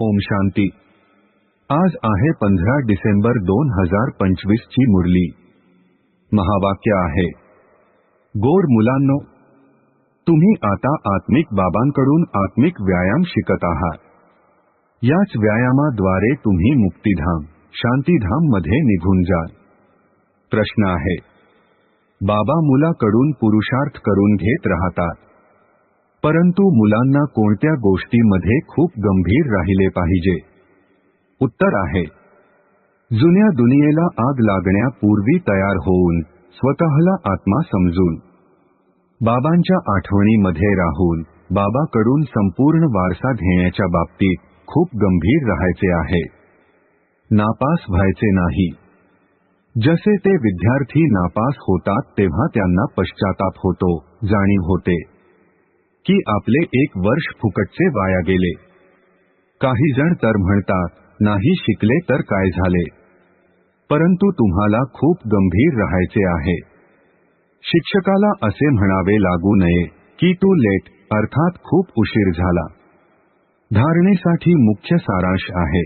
शांती। आज आहे पंधरा डिसेंबर दोन हज़ार पंचवीस ची मुरली। महावाक्य आहे गोड मुलांनो, तुम्ही आता आत्मिक बाबांकडून आत्मिक व्यायाम शिकत आहात. याच व्यायामाद्वारे तुम्ही मुक्तिधाम, शांतीधाम मध्ये निघून जाल. प्रश्न आहे, बाबा मुलाकडून पुरुषार्थ करून घेत राहतात परंतु मुलांना कोणत्या गोष्टीमध्ये खूप गंभीर राहिले पाहिजे? उत्तर आहे. जुन्या दुनियेला आग लागण्यापूर्वी तयार होऊन स्वतःला आत्मा समजून. बाबांच्या आठवणीमध्ये राहून बाबाकडून संपूर्ण वारसा घेण्याच्या बाबतीत खूप गंभीर राहायचे आहे. नापास व्हायचे नाही. जसे ते विद्यार्थी नापास होतात तेव्हा त्यांना पश्चाताप होतो जाणीव होते. की आपले एक वर्ष फुकटचे वाया गेले. काही जण तर म्हणतात नाही शिकले तर काय झाले? परंतु तुम्हाला खूप गंभीर राहायचे आहे. शिक्षकाला असे म्हणावे लागू नये की तू लेट अर्थात खूप उशीर झाला. धारणेसाठी मुख्य सारांश आहे.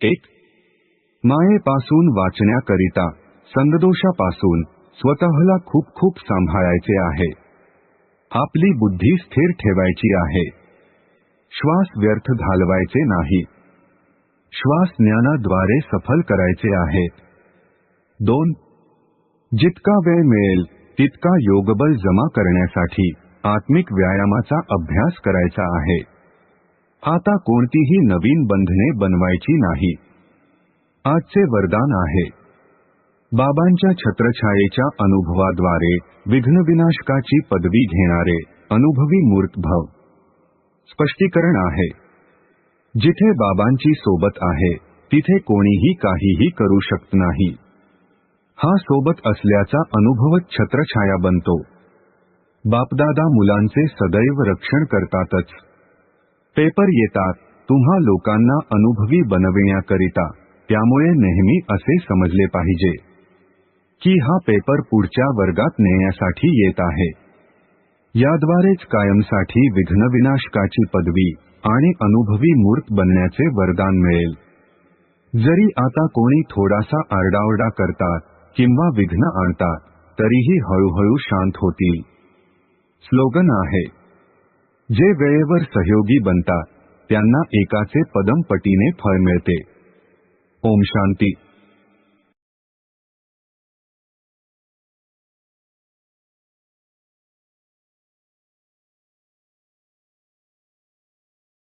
एक मायेपासून वाचण्याकरिता संगदोषापासून स्वतःला खूप खूप सांभाळायचे आहे. आपली बुद्धी स्थिर ठेवायची आहे. श्वास व्यर्थ घालवायचे नाही. श्वास ज्ञानाद्वारे सफल करायचे आहे. दोन जितका वेळ मिळेल तितका योगबल जमा करण्यासाठी आत्मिक व्यायामाचा अभ्यास करायचा आहे. आता कोणतीही नवीन बंधने बनवायची नाही. आजचे वरदान आहे. बाबांच्या छत्रछायेच्या अनुभवाद्वारे विघ्नविनाशकाची पदवी घेणारे अनुभवी मूर्तभव. स्पष्टीकरण आहे. जिथे बाबांची सोबत आहे तिथे कोणीही काहीही करू शकत नाही. हा सोबत असल्याचा अनुभवच छत्रछाया बनतो. बापदादा मुलांचे सदैव रक्षण करतातच. पेपर येतात तुम्हा लोकांना अनुभवी बनविण्याकरिता त्यामुळे नेहमी असे समजले पाहिजे. की हा पेपर पुढच्या वर्गात नेण्यासाठी येत आहे. याद्वारेच कायमसाठी विघ्नविनाशकाची पदवी आणि अनुभवी मूर्त बनण्याचे वरदान मिळेल. जरी आता कोणी थोडासा आरडाओरडा करतात किंवा विघ्न आणतात तरीही हळूहळू शांत होतील. स्लोगन आहे जे वेळेवर सहयोगी बनतात त्यांना एकाचे पदमपटीने फळ मिळते. ओम शांती.